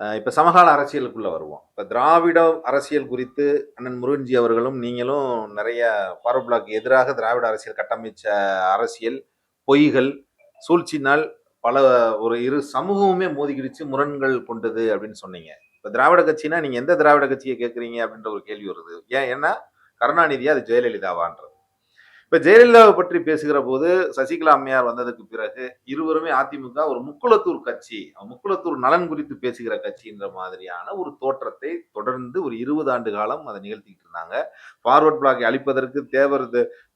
இப்போ சமகால அரசியலுக்குள்ளே வருவோம். இப்போ திராவிட அரசியல் குறித்து அண்ணன் முருகன்ஜி அவர்களும் நீங்களும் நிறைய ஃபாரூக் எதிராக திராவிட அரசியல் கட்டமைச்ச அரசியல் பொய்கள் சூழ்ச்சினால் பல ஒரு இரு சமூகமுமே மோதிக்கிடுச்சு முரண்கள் கொண்டது அப்படின்னு சொன்னீங்க. இப்போ திராவிட கட்சினா நீங்கள் எந்த திராவிட கட்சியை கேட்குறீங்க அப்படின்ற ஒரு கேள்வி வருது. ஏன்? ஏன்னா கருணாநிதியா அது ஜெயலலிதாவான்றது. இப்ப ஜெயலலிதாவை பற்றி பேசுகிற போது சசிகலா அம்மையார் வந்ததுக்கு பிறகு இருவருமே அதிமுக ஒரு முக்குளத்தூர் கட்சி முக்குளத்தூர் நலன் குறித்து பேசுகிற கட்சின்ற மாதிரியான ஒரு தோற்றத்தை தொடர்ந்து ஒரு இருபது ஆண்டு காலம் அதை நிகழ்த்திக்கிட்டு இருந்தாங்க. ஃபார்வர்ட் பிளாக்கை அழிப்பதற்கு தேவர்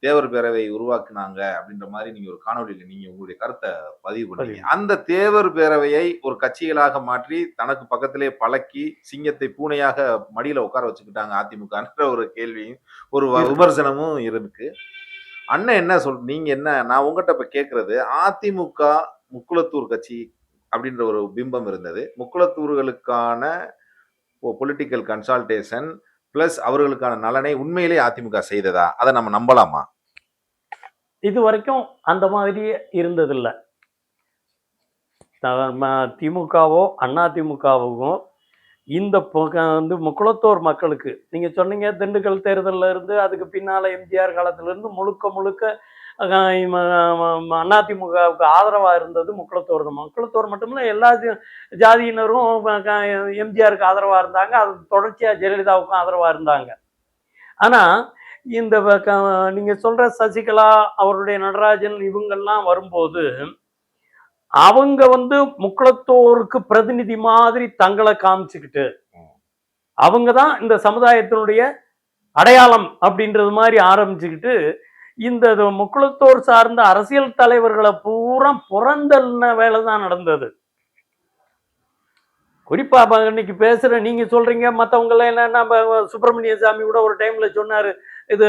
தேவர் பேரவை உருவாக்குனாங்க அப்படின்ற மாதிரி நீங்க ஒரு காணொலியில நீங்க உங்களுடைய கருத்தை பதிவு பண்ணீங்க. அந்த தேவர் பேரவையை ஒரு கட்சிகளாக மாற்றி தனக்கு பக்கத்திலே பழக்கி சிங்கத்தை பூனையாக மடியில உட்கார வச்சுக்கிட்டாங்க அதிமுகன்ற ஒரு கேள்வியும் ஒரு விமர்சனமும் இருக்கு. அண்ணன் என்ன சொல் நீங்க என்ன நான் உங்ககிட்ட இப்ப கேட்கறது அதிமுக முக்குளத்தூர் கட்சி அப்படின்ற ஒரு பிம்பம் இருந்தது. முக்குளத்தூர்களுக்கான பொலிட்டிக்கல் கன்சால்டேஷன் பிளஸ் அவர்களுக்கான நலனை உண்மையிலே அதிமுக செய்ததா? அதை நம்ம நம்பலாமா? இது வரைக்கும் அந்த மாதிரி இருந்ததில்லை. திமுகவோ அண்ணா இந்த வந்து முக்குளத்தோர் மக்களுக்கு நீங்கள் சொன்னீங்க திண்டுக்கல் தேர்தலில் இருந்து அதுக்கு பின்னால் எம்ஜிஆர் காலத்துலேருந்து முழுக்க முழுக்க ம- அதிமுகவுக்கு ஆதரவாக இருந்தது முக்குளத்தோர் தான். முக்குளத்தோர் மட்டுமில்ல எல்லா ஜாதியினரும் எம்ஜிஆருக்கு ஆதரவாக இருந்தாங்க. அது தொடர்ச்சியாக ஜெயலலிதாவுக்கும் ஆதரவாக இருந்தாங்க. ஆனால் இந்த நீங்கள் க- சசிகலா அவருடைய நடராஜன் இவங்கெல்லாம் வரும்போது அவங்க வந்து முக்களத்தோருக்கு பிரதிநிதி மாதிரி தங்களை காமிச்சுக்கிட்டு அவங்க தான் இந்த சமுதாயத்தினுடைய அடையாளம் அப்படின்றது மாதிரி ஆரம்பிச்சுக்கிட்டு இந்த முக்குளத்தோர் சார்ந்த அரசியல் தலைவர்களை பூரா புறந்தள்ளின வேலை தான் நடந்தது. குறிப்பா இன்னைக்கு பேசுற நீங்க சொல்றீங்க மத்தவங்க என்ன என்னன்னா சுப்பிரமணிய சாமி கூட ஒரு டைம்ல சொன்னாரு இது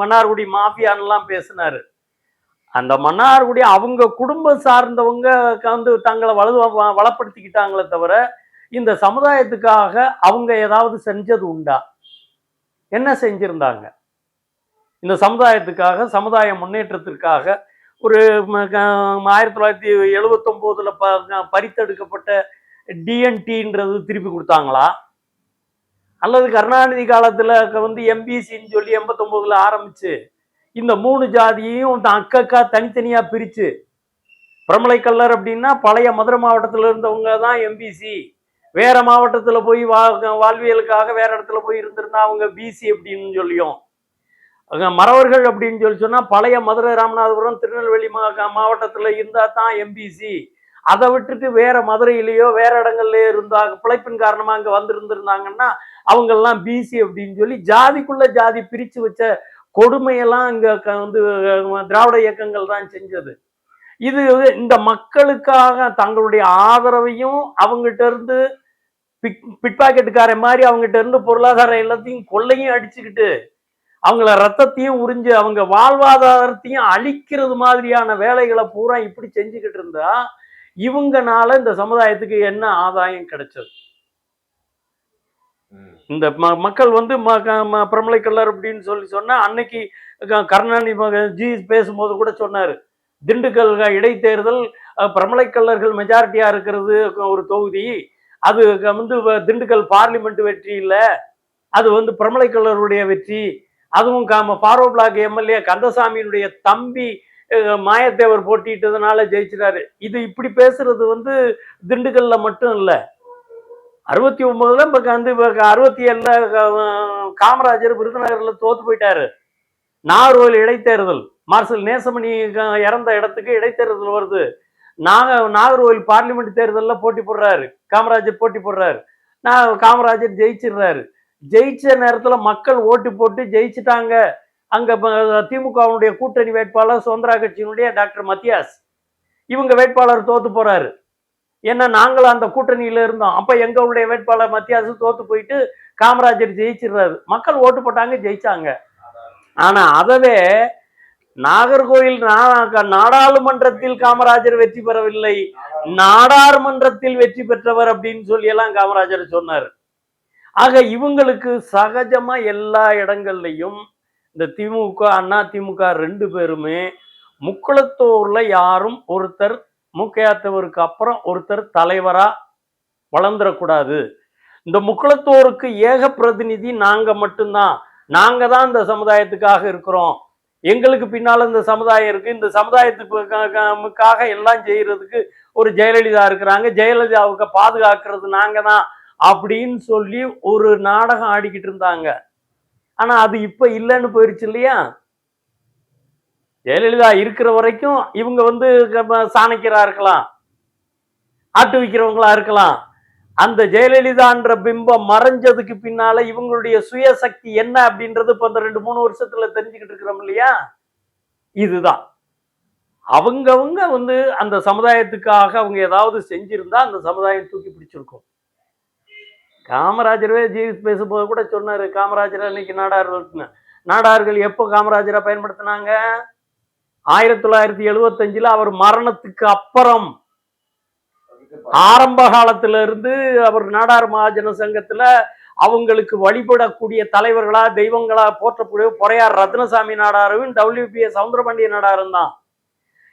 மன்னார்குடி மாஃபியான்லாம் பேசினாரு. அந்த மன்னார்குடி அவங்க குடும்பம் சார்ந்தவங்க வந்து தங்களை வலது வ- வளப்படுத்திக்கிட்டாங்களே தவிர இந்த சமுதாயத்துக்காக அவங்க ஏதாவது செஞ்சது உண்டா? என்ன செஞ்சிருந்தாங்க? இந்த சமுதாயத்துக்காக சமுதாய முன்னேற்றத்திற்காக ஒரு ஆயிரத்தி தொள்ளாயிரத்தி எழுபத்தொம்போதில் ப பறித்தெடுக்கப்பட்ட டிஎன்டின்றது திருப்பி கொடுத்தாங்களா? அல்லது கருணாநிதி காலத்தில் க- வந்து எம்பிசின்னு சொல்லி எண்பத்தொம்போதில் ஆரம்பித்து இந்த மூணு ஜாதியையும் தான் அக்கக்கா தனித்தனியாக பிரித்து பிரமலை கல்லர் அப்படின்னா பழைய மதுரை மாவட்டத்தில் இருந்தவங்க தான் எம்பிசி வேற மாவட்டத்தில் போய் வா வாழ்வியலுக்காக வேற இடத்துல போய் இருந்திருந்தா அவங்க பிசி அப்படின்னு சொல்லியும். மறவர்கள் அப்படின்னு சொல்லி சொன்னால் பழைய மதுரை ராமநாதபுரம் திருநெல்வேலி மா மாவட்டத்தில் இருந்தால் தான் எம்பிசி அதை விட்டுட்டு வேற மதுரையிலேயோ வேற இடங்கள்லயோ இருந்தா பிழைப்பின் காரணமாக அங்கே வந்திருந்திருந்தாங்கன்னா அவங்கெல்லாம் பிசி அப்படின்னு சொல்லி ஜாதிக்குள்ள ஜாதி பிரித்து வச்ச கொடுமையெல்லாம் இங்கே க- வந்து திராவிட இயக்கங்கள் தான் செஞ்சது. இது இந்த மக்களுக்காக தங்களுடைய ஆதரவையும் அவங்ககிட்ட இருந்து பிக் பிட்பாக்கெட்டுக்கார மாதிரி அவங்ககிட்ட இருந்து பொருளாதார எல்லாத்தையும் கொள்ளையும் அடிச்சுக்கிட்டு அவங்கள ரத்தத்தையும் உறிஞ்சு அவங்க வாழ்வாதாரத்தையும் அழிக்கிறது மாதிரியான வேலைகளை பூரா இப்படி செஞ்சுக்கிட்டு இருந்தா இவங்கனால இந்த சமுதாயத்துக்கு என்ன ஆதாயம் கிடைச்சது? இந்த ம- மக்கள் வந்து ம- க- ம- பிரமலை கல்லர் அப்படின்னு சொல்லி சொன்னா அன்னைக்கு க- கருணாநிதி மக- ஜி பேசும்போது கூட சொன்னாரு. திண்டுக்கல் இடைத்தேர்தல் பிரமலை கல்லர்கள் மெஜாரிட்டியா இருக்கிறது ஒரு தொகுதி. அது வந்து வ- திண்டுக்கல் பார்லிமெண்ட் வெற்றி இல்லை. அது வந்து பிரமலை கல்லருடைய வெற்றி. அதுவும் காம ஃபாரோ பிளாக் எம்எல்ஏ கந்தசாமியினுடைய தம்பி மாயத்தேவர் போட்டிட்டதுனால ஜெயிச்சிட்டாரு. இது இப்படி பேசுறது வந்து திண்டுக்கல்ல மட்டும் இல்லை. அறுபத்தி ஒன்பதுல இப்ப வந்து இப்போ அறுபத்தி ஏழுல காமராஜர் விருதுநகர்ல தோத்து போயிட்டாரு. நாகர்கோவில் இடைத்தேர்தல் மார்சல் நேசமணி க- இறந்த இடத்துக்கு இடைத்தேர்தல் வருது. நாக நாகர்கோவில் பார்லிமெண்ட் தேர்தலில் போட்டி போடுறாரு. காமராஜர் போட்டி போடுறாரு. நான் காமராஜர் ஜெயிச்சிடுறாரு. ஜெயிச்ச நேரத்தில் மக்கள் ஓட்டு போட்டு ஜெயிச்சிட்டாங்க. அங்கே திமுகவுடைய கூட்டணி வேட்பாளர் சுதந்திரா கட்சியினுடைய டாக்டர் மத்தியாஸ். இவங்க வேட்பாளர் தோத்து போறாரு. ஏன்னா நாங்களும் அந்த கூட்டணியில இருந்தோம். அப்ப எங்களுடைய வேட்பாளர் மத்தியாசு தோத்து போயிட்டு காமராஜர் ஜெயிச்சிடுறாரு. மக்கள் ஓட்டு போட்டாங்க ஜெயிச்சாங்க. ஆனா அதவே நாகர்கோயில் நாடாளுமன்றத்தில் காமராஜர் வெற்றி பெறவில்லை. நாடாளுமன்றத்தில் வெற்றி பெற்றவர் அப்படின்னு சொல்லி எல்லாம் காமராஜர் சொன்னார். ஆக இவங்களுக்கு சகஜமா எல்லா இடங்கள்லையும் இந்த திமுக அண்ணா திமுக ரெண்டு பேருமே முக்குளத்தூர்ல யாரும் ஒருத்தர் மூக்கையாத்தவருக்கு அப்புறம் ஒருத்தர் தலைவரா வளர்ந்துடக்கூடாது இந்த முக்குளத்தோருக்கு ஏக பிரதிநிதி நாங்க மட்டும்தான். நாங்க தான் இந்த சமுதாயத்துக்காக இருக்கிறோம். எங்களுக்கு பின்னால இந்த சமுதாயம் இருக்கு. இந்த சமுதாயத்துக்காக எல்லாம் செய்யறதுக்கு ஒரு ஜெயலலிதா இருக்கிறாங்க. ஜெயலலிதாவுக்கு பாதுகாக்கிறது நாங்க தான் அப்படின்னு சொல்லி ஒரு நாடகம் ஆடிக்கிட்டு இருந்தாங்க. ஆனா அது இப்போ இல்லைன்னு போயிருச்சு இல்லையா? ஜெயலலிதா இருக்கிற வரைக்கும் இவங்க வந்து க- சாணக்கியரா இருக்கலாம் ஆட்டு விற்கிறவங்களா இருக்கலாம். அந்த ஜெயலலிதான்ற பிம்பம் மறைஞ்சதுக்கு பின்னால இவங்களுடைய சுயசக்தி என்ன அப்படின்றது இப்போ அந்த ரெண்டு மூணு வருஷத்துல தெரிஞ்சுக்கிட்டு இருக்கிறோம் இல்லையா? இதுதான். அவங்கவுங்க வந்து அந்த சமுதாயத்துக்காக அவங்க ஏதாவது செஞ்சிருந்தா அந்த சமுதாயம் தூக்கி பிடிச்சிருக்கும். காமராஜரே ஜீவிஸ் பேசும்போது கூட சொன்னார் காமராஜர் அன்னைக்கு நாடார்கள் நாடார்கள் எப்போ காமராஜரை பயன்படுத்தினாங்க? ஆயிரத்தி தொள்ளாயிரத்தி எழுபத்தஞ்சில் அவர் மரணத்துக்கு அப்புறம் ஆரம்ப காலத்துல இருந்து அவர் நாடார் மகாஜன சங்கத்துல அவங்களுக்கு வழிபடக்கூடிய தலைவர்களா தெய்வங்களா போற்றக்கூடிய பொறையார் ரத்னசாமி நாடாரும் டபிள்யூபிஎஸ் சவுந்தரபாண்டிய நாடாரும் தான்.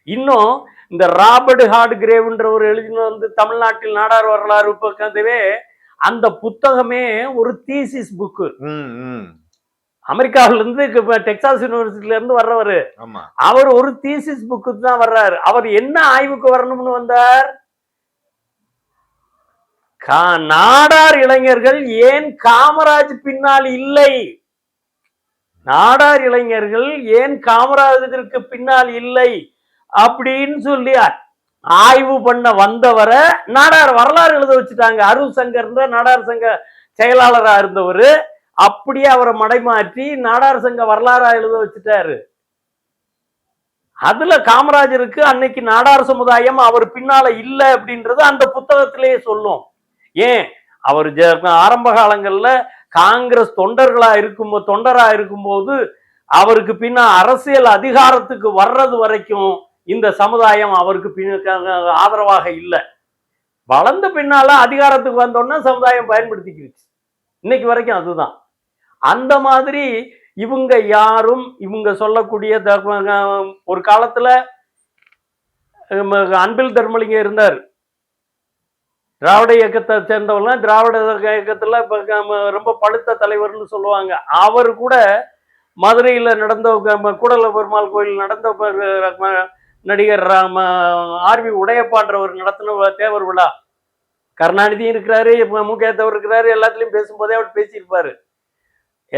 இன்னும் இந்த ராபர்ட் ஹார்ட் கிரேவ்ன்றவர் எழுதின வந்து தமிழ்நாட்டில் நாடார் வரலாறு பக்கத்துவே அந்த புத்தகமே ஒரு தீசிஸ் புக்கு ம், ம். அமெரிக்காவில இருந்து இப்ப டெக்சாஸ் யூனிவர்சிட்டில இருந்து வர்றவர் அவர் ஒரு தீசிஸ் புக்கு தான் வர்றாரு. அவர் என்ன ஆய்வுக்கு வரணும்னு வந்தார்? கா- நாடார் இளைஞர்கள் ஏன் காமராஜ் பின்னால் இல்லை? நாடார் இளைஞர்கள் ஏன் காமராஜருக்கு பின்னால் இல்லை? அப்படின்னு சொல்லி ஆய்வு பண்ண வந்தவரை நாடார் வரலாறு எழுத வச்சுட்டாங்க. அருள் சங்கர்ன்ற நாடார் சங்க செயலாளரா இருந்தவர். அப்படியே அவரை மடைமாற்றி நாடார் சங்க வரலாறா எழுத வச்சுட்டாரு. அதுல காமராஜருக்கு அன்னைக்கு நாடார் சமுதாயம் அவர் பின்னால இல்ல அப்படின்றது அந்த புத்தகத்திலேயே சொல்லும். ஏன்? அவர் ஜ- ஆரம்ப காலங்கள்ல காங்கிரஸ் தொண்டர்களா இருக்கும் தொண்டரா இருக்கும்போது அவருக்கு பின்னா அரசியல் அதிகாரத்துக்கு வர்றது வரைக்கும் இந்த சமுதாயம் அவருக்கு பின் ஆதரவாக இல்லை. வளர்ந்த பின்னால அதிகாரத்துக்கு வந்தோன்னா சமுதாயம் பயன்படுத்திக்கிடுச்சு இன்னைக்கு வரைக்கும் அதுதான். அந்த மாதிரி இவங்க யாரும் இவங்க சொல்லக்கூடிய த- ஒரு காலத்துல அன்பில் தர்மலிங்க இருந்தார். திராவிட இயக்கத்தை சேர்ந்தவங்களாம் திராவிட இயக்கத்துல ரொம்ப பழுத்த தலைவர்னு சொல்லுவாங்க. அவர் கூட மதுரையில் நடந்த கூடல பெருமாள் கோயில் நடந்த ப- நடிகர் ராம ஆர்வி உடையப்பான்றவர் நடத்தின தேவர் விழா. கருணாநிதியும் இருக்கிறாரு மு. க தேவர் இருக்கிறாரு எல்லாத்துலேயும் பேசும்போதே அவர் பேசியிருப்பாரு.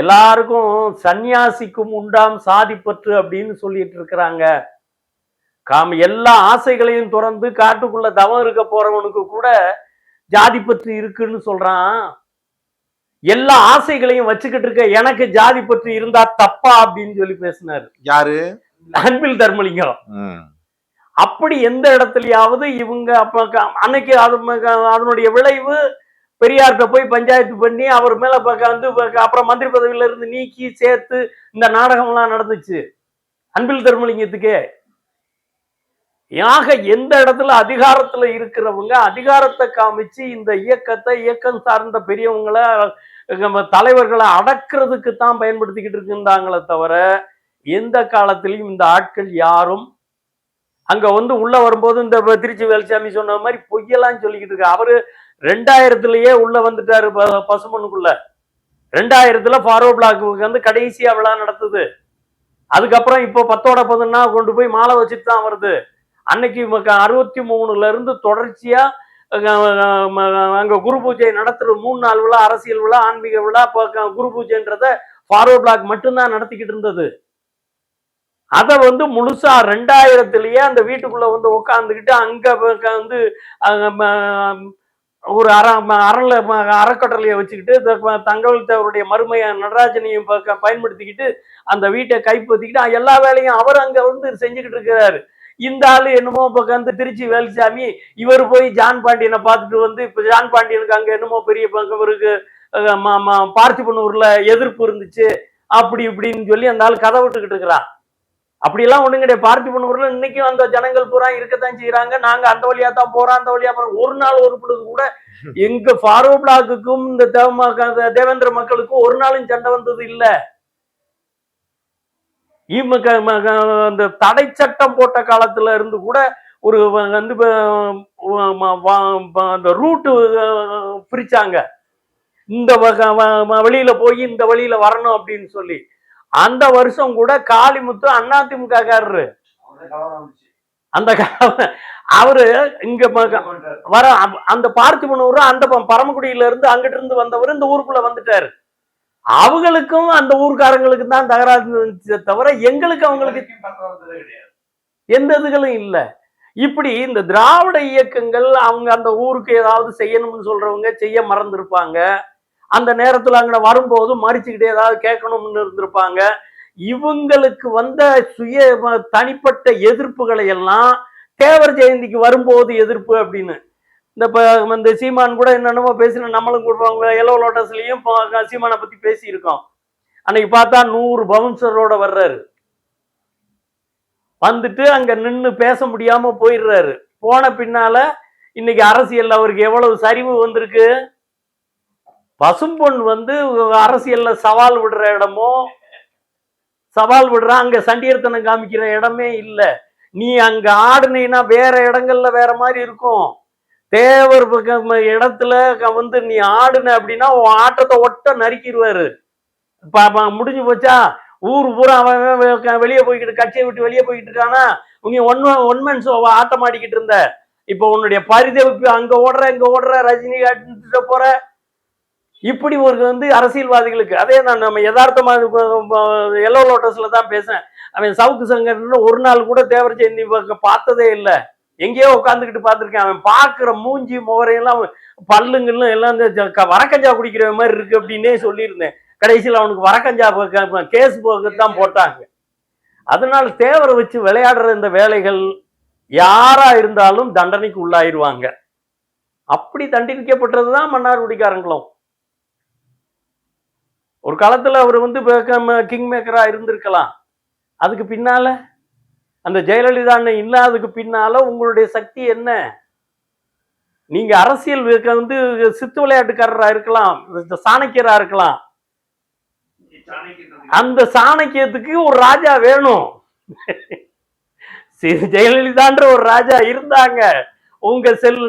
எல்லாருக்கும் சந்நியாசிக்கும் உண்டாம் சாதிப்பற்று அப்படின்னு சொல்லிட்டு இருக்கிறாங்க. காம எல்லா ஆசைகளையும் துறந்து காட்டுக்குள்ள தவம் இருக்க போறவனுக்கு கூட ஜாதி பற்று இருக்குன்னு சொல்றான். எல்லா ஆசைகளையும் வச்சுக்கிட்டு இருக்க எனக்கு ஜாதி பற்று இருந்தா தப்பா அப்படின்னு சொல்லி பேசினாரு. யாரு? அன்பில் தர்மலிங்கம். அப்படி எந்த இடத்துலயாவது இவங்க அப்ப அன்னைக்கு அது அதனுடைய விளைவு பெரியார்கிட்ட போய் பஞ்சாயத்து பண்ணி அவர் மேல வந்து அப்புறம் மந்திரி பதவியில இருந்து நீக்கி சேர்த்து இந்த நாடகம்லாம் நடந்துச்சு. அன்பில் தர்மலிங்கத்துக்கே. யாக எந்த இடத்துல அதிகாரத்துல இருக்கிறவங்க அதிகாரத்தை காமிச்சு இந்த இயக்கத்தை இயக்கம் சார்ந்த பெரியவங்களை நம்ம தலைவர்களை அடக்கிறதுக்கு தான் பயன்படுத்திக்கிட்டு இருந்தாங்களே தவிர எந்த காலத்திலையும் இந்த ஆட்கள் யாரும் அங்க வந்து உள்ள வரும்போது இந்த திருச்சி வேலுசாமி சொன்ன மாதிரி பொய்யெல்லாம் சொல்லிக்கிட்டு இருக்கு. அவரு ரெண்டாயிரத்துலயே உள்ள வந்துட்டாரு ப- பசுமனுக்குள்ள ரெண்டாயிரத்துல ஃபாரோ பிளாக்கு வந்து கடைசியா விழா நடத்துது. அதுக்கப்புறம் இப்போ பத்தோட பதினா கொண்டு போய் மாலை வச்சுட்டு தான் வருது. அன்னைக்கு அறுபத்தி மூணுல இருந்து தொடர்ச்சியா அங்க குரு பூஜை நடத்துற மூணு நாள் விழா அரசியல் விழா ஆன்மீக விழா குரு பூஜைன்றத ஃபாரோ பிளாக் மட்டும்தான் நடத்திக்கிட்டு இருந்தது. அதை வந்து முழுசா ரெண்டாயிரத்துலயே அந்த வீட்டுக்குள்ள வந்து உட்காந்துக்கிட்டு அங்க வந்து ஒரு அற ம- அறல ம- அறக்கட்டளையை வச்சுக்கிட்டு இந்த ப- தேவருடைய நடராஜனையும் பயன்படுத்திக்கிட்டு அந்த வீட்டை கைப்பற்றிக்கிட்டு எல்லா வேலையும் அவர் அங்க வந்து செஞ்சுக்கிட்டு இருக்கிறாரு. இந்த ஆளு என்னமோ இப்போ வந்து திருச்சி வேலுசாமி இவர் போய் ஜான் பாண்டியனை பார்த்துட்டு வந்து இப்போ ஜான் பாண்டியனுக்கு அங்கே என்னமோ பெரிய பங்கு இவருக்கு அஹ், பார்த்திபனூர்ல எதிர்ப்பு இருந்துச்சு. அப்படி இப்படின்னு சொல்லி அந்த ஆள் கதை விட்டுக்கிட்டு இருக்கிறான். அப்படியெல்லாம் ஒண்ணு கிடையாது. பார்த்திபனூர்ல இன்னைக்கும் அந்த ஜனங்கள் பூரா இருக்கத்தான் செய்யறாங்க நாங்க அந்த வழியா தான் போறோம் அந்த வழியா போறோம். ஒரு நாள் ஒரு பொழுது கூட எங்க ஃபாரோ பிளாக்குக்கும் இந்த தேவ- தேவேந்திர மக்களுக்கும் ஒரு நாளும் சண்டை வந்தது இல்ல. இவங்க அந்த தடை சட்டம் போட்ட காலத்துல இருந்து கூட ஒரு வந்து அந்த ரூட்டு பிரிச்சாங்க. இந்த வழியில போய் இந்த வழியில வரணும் அப்படின்னு சொல்லி. அந்த வருஷம் கூட காளிமுத்து அதிமுக காரரு அந்த அவரு இங்க வர அந்த பார்த்திபனூர் அந்த பரமக்குடியில இருந்து அங்கிட்டு இருந்து வந்தவர் இந்த ஊருக்குள்ள வந்துட்டாரு. அவங்களுக்கும் அந்த ஊர்க்காரங்களுக்கு தான் தகராறு இருந்துச்சே தவிர எங்களுக்கு அவங்களுக்கு எந்த இதுகளும் இல்ல. இப்படி இந்த திராவிட இயக்கங்கள் அவங்க அந்த ஊருக்கு ஏதாவது செய்யணும்னு சொல்றவங்க செய்ய மறந்துருப்பாங்க. அந்த நேரத்தில் அங்க வரும்போது மறிச்சுக்கிட்டே ஏதாவது கேட்கணும்னு இருந்திருப்பாங்க. இவங்களுக்கு வந்த சுய தனிப்பட்ட எதிர்ப்புகளை எல்லாம் தேவர் ஜெயந்திக்கு வரும்போது எதிர்ப்பு அப்படின்னு. இந்த இப்போ இந்த சீமான் கூட என்னென்னமோ பேசின நம்மளும் கூட எல்லோ லோட்டஸ்லயும் சீமானை பற்றி பேசியிருக்கோம். அன்னைக்கு பார்த்தா நூறு பவுன்சரோட வர்றாரு. வந்துட்டு அங்க நின்று பேச முடியாம போயிடுறாரு. போன பின்னால இன்னைக்கு அரசியலில் அவருக்கு எவ்வளவு சரிவு வந்திருக்கு? பசும்பொன் வந்து அரசியல்ல சவால் விடுற இடமோ சவால் விடுற அங்க சண்டியர்த்தனம் காமிக்கிற இடமே இல்லை. நீ அங்க ஆடுனீன்னா வேற இடங்கள்ல வேற மாதிரி இருக்கும். தேவர் இடத்துல க- வந்து நீ ஆடுன அப்படின்னா உன் ஆட்டத்தை ஒட்ட நறுக்கிடுவாரு. முடிஞ்சு போச்சா? ஊர் பூரா அவன் வெளியே போய்கிட்டு கட்சியை விட்டு வெளியே போய்கிட்டு இருக்கானா? நீ ஒன் ஒன் மேன் ஆட்டம் ஆடிக்கிட்டு இருந்த. இப்போ உன்னுடைய பரிதவிப்பு அங்க ஓடுற இங்க ஓடுற ரஜினி போற இப்படி ஒரு வந்து அரசியல்வாதிகளுக்கு அதே நான் நம்ம யதார்த்தமாக எல்லோ லோட்டஸில் தான் பேசுகிறேன் அவன் சவுக்கு சங்கர்னு ஒரு நாள் கூட தேவர் ஜெயந்தி பார்த்ததே இல்லை. எங்கேயோ உட்காந்துக்கிட்டு பார்த்துருக்கேன். அவன் பார்க்குற மூஞ்சி முகரையெல்லாம் பல்லுங்கள்லாம் எல்லாம் இந்த ஜ- க- வரக்கஞ்சா குடிக்கிற மாதிரி இருக்கு அப்படின்னே சொல்லியிருந்தேன். கடைசியில் அவனுக்கு வரக்கஞ்சா கேஸ் தான் போட்டாங்க. அதனால தேவரை வச்சு விளையாடுற இந்த வேலைகள் யாரா இருந்தாலும் தண்டனைக்கு உள்ளாயிருவாங்க. அப்படி தண்டிக்கப்பட்டது தான் மன்னார்குடிக்காரங்களும். ஒரு காலத்தில் அவர் வந்து கிங் மேக்கராக இருந்திருக்கலாம். அதுக்கு பின்னால அந்த ஜெயலலிதா அண்ணன் இல்லாததுக்கு பின்னால உங்களுடைய சக்தி என்ன? நீங்க அரசியல் வந்து சித்து விளையாட்டுக்காரராக இருக்கலாம் சாணக்கியராக இருக்கலாம். அந்த சாணக்கியத்துக்கு ஒரு ராஜா வேணும். ஜெயலலிதான்ற ஒரு ராஜா இருந்தாங்க. உங்க செல்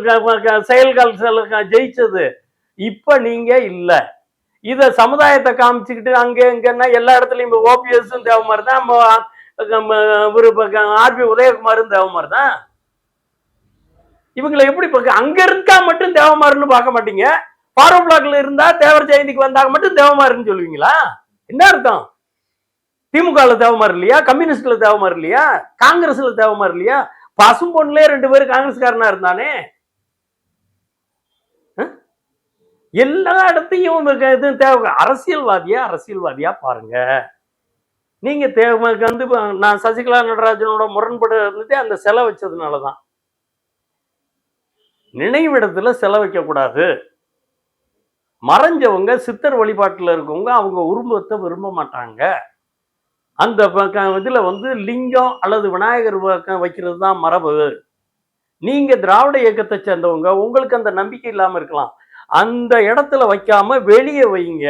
செயல்கள் செல் ஜெயிச்சது. இப்ப நீங்க இல்லை. இத சமுதாயத்தை காமிச்சுக்கிட்டு அங்க இங்கன்னா எல்லா இடத்துலயும் ஓபிஎஸ் தேவை மாதிரி தான் ஆர்பி உதயகுமாரும் தேவை மாதிரி தான் இவங்களை எப்படி பார்க்க அங்க இருக்கா மட்டும் தேவமாறுன்னு பார்க்க மாட்டீங்க. ஃபாரோ பிளாக்ல இருந்தா தேவர் ஜெயந்திக்கு வந்தாங்க மட்டும் தேவமாறுன்னு சொல்லுவீங்களா? என்ன அர்த்தம்? திமுகல தேவமாறு இல்லையா? கம்யூனிஸ்ட்ல தேவமாறு இல்லையா? காங்கிரஸ்ல தேவமாறு இல்லையா? பசும்பொண்ணுலயே ரெண்டு பேரும் காங்கிரஸ்காரனா இருந்தானே? எல்லா இடத்தையும் உங்களுக்கு இது தேவை. அரசியல்வாதியா அரசியல்வாதியா பாருங்க. நீங்க தேவை வந்து நான் சசிகலா நடராஜனோட முரண்பட இருந்துட்டு அந்த செலை வச்சதுனால தான் நினைவிடத்துல செலை வைக்க கூடாது மறைஞ்சவங்க சித்தர் வழிபாட்டுல இருக்கவங்க அவங்க உருவத்தை விரும்ப மாட்டாங்க. அந்த பக்கம் இதுல வந்து லிங்கம் அல்லது விநாயகர் பக்கம் வைக்கிறது தான் மரபு. நீங்க திராவிட இயக்கத்தை சேர்ந்தவங்க உங்களுக்கு அந்த நம்பிக்கை இல்லாமல் இருக்கலாம். அந்த இடத்துல வைக்காம வெளியே வைங்க.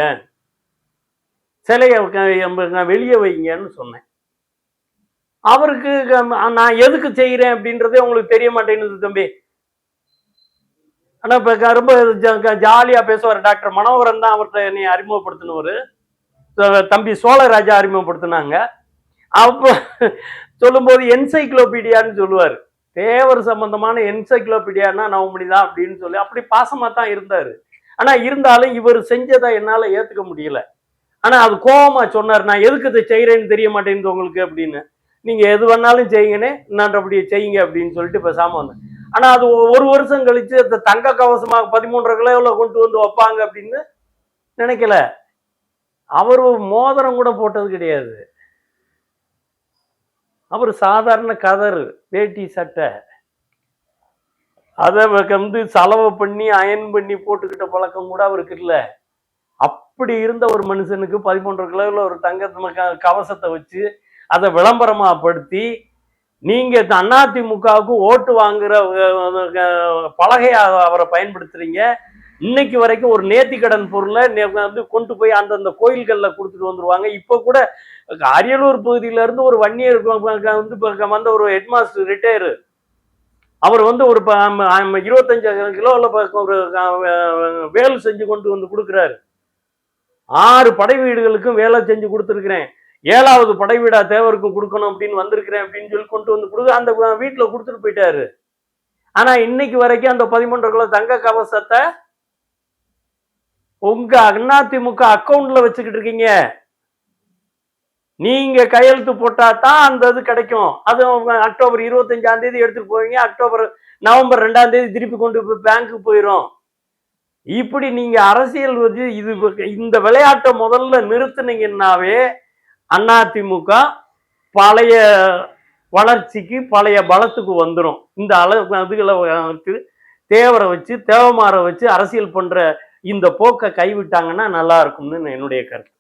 சிலையை வெளியே வைங்கன்னு சொன்னேன். அவருக்கு நான் எதுக்கு செய்கிறேன் அப்படின்றதே உங்களுக்கு தெரிய மாட்டேங்குது தம்பி. ஆனால் இப்போ ரொம்ப ஜாலியாக பேசுவார் டாக்டர் மனோகரன் தான் அவர்கிட்ட என்னை அறிமுகப்படுத்தினவர். தம்பி சோழராஜா அறிமுகப்படுத்தினாங்க. அப்போ சொல்லும்போது என்சைக்ளோபீடியான்னு சொல்லுவார். தேவர் சம்பந்தமான என்சைக்ளோபீடியானா நவமணி தான் அப்படின்னு சொல்லி அப்படி பாசமாக தான் இருந்தார். ஆனால் இருந்தாலும் இவர் செஞ்சதை என்னால் ஏற்றுக்க முடியல. ஆனால் அது கோபமாக சொன்னார் நான் எதுக்கு இதை செய்கிறேன்னு தெரிய மாட்டேங்குது உங்களுக்கு? அப்படின்னு. நீங்கள் எது வேணாலும் செய்யுங்கன்னே நான் அப்படி செய்யுங்க அப்படின்னு சொல்லிட்டு பேசாமல் வந்தேன் ஆனால் அது ஒரு வருஷம் கழித்து அந்த தங்க கவசமாக பதிமூன்றரை கிலோவில் கொண்டு வந்து வைப்பாங்க அப்படின்னு நினைக்கல. அவர் மோதிரம் கூட போட்டது கிடையாது. அவர் சாதாரண கதர் வேட்டி சட்டை. அதை வந்து செலவு பண்ணி அயன் பண்ணி போட்டுக்கிட்ட பழக்கம் கூட அவருக்கு இல்லை. அப்படி இருந்த ஒரு மனுஷனுக்கு பதிமூன்று கிலோவில் ஒரு தங்க கவசத்தை வச்சு அதை விளம்பரமாப்படுத்தி நீங்க இந்த அதிமுகவுக்கு ஓட்டு வாங்குற அஹ், அவரை பயன்படுத்துறீங்க. இன்னைக்கு வரைக்கும் ஒரு நேர்த்திக்கடன் பொருளை வந்து கொண்டு போய் அந்தந்த கோயில்களில் கொடுத்துட்டு வந்துருவாங்க. இப்போ கூட அரியலூர் பகுதியில இருந்து ஒரு வன்னியர் ப- வந்து வந்த ஒரு ஹெட்மாஸ்டர் ரிட்டையர் அவர் வந்து ஒரு ப- இருபத்தஞ்சு கிலோவில் ஒரு அஹ், வேல் செஞ்சு கொண்டு வந்து கொடுக்குறாரு. ஆறு படை வீடுகளுக்கும் வேலை செஞ்சு கொடுத்துருக்குறேன். ஏழாவது படை வீடா தேவருக்கும் கொடுக்கணும் அப்படின்னு வந்திருக்கிறேன் அப்படின்னு சொல்லி கொண்டு வந்து கொடுக்க அந்த வீட்டில் கொடுத்துட்டு போயிட்டாரு. ஆனா இன்னைக்கு வரைக்கும் அந்த பதிமூன்று கிலோ தங்க கவசத்தை உங்க அதிமுக அக்கௌண்ட்ல வச்சுக்கிட்டு இருக்கீங்க. நீங்க கையெழுத்து போட்டா தான் அந்த இது கிடைக்கும். அது அக்டோபர் இருபத்தஞ்சாம் தேதி எடுத்துட்டு போவீங்க அக்டோபர் நவம்பர் ரெண்டாம் தேதி திருப்பி கொண்டு போய் பேங்க்கு போயிடும் இப்படி நீங்க அரசியல் வந்து இது இந்த விளையாட்டை முதல்ல நிறுத்தினீங்கன்னாவே அதிமுக பழைய வளர்ச்சிக்கு பழைய பலத்துக்கு வந்துடும் இந்த அளவு அதுகளை வச்சு தேவரை வச்சு தேவமாரை வச்சு அரசியல் பண்ற இந்த போக்கை கைவிட்டாங்கன்னா நல்லா இருக்கும்னு என்னுடைய கருத்து.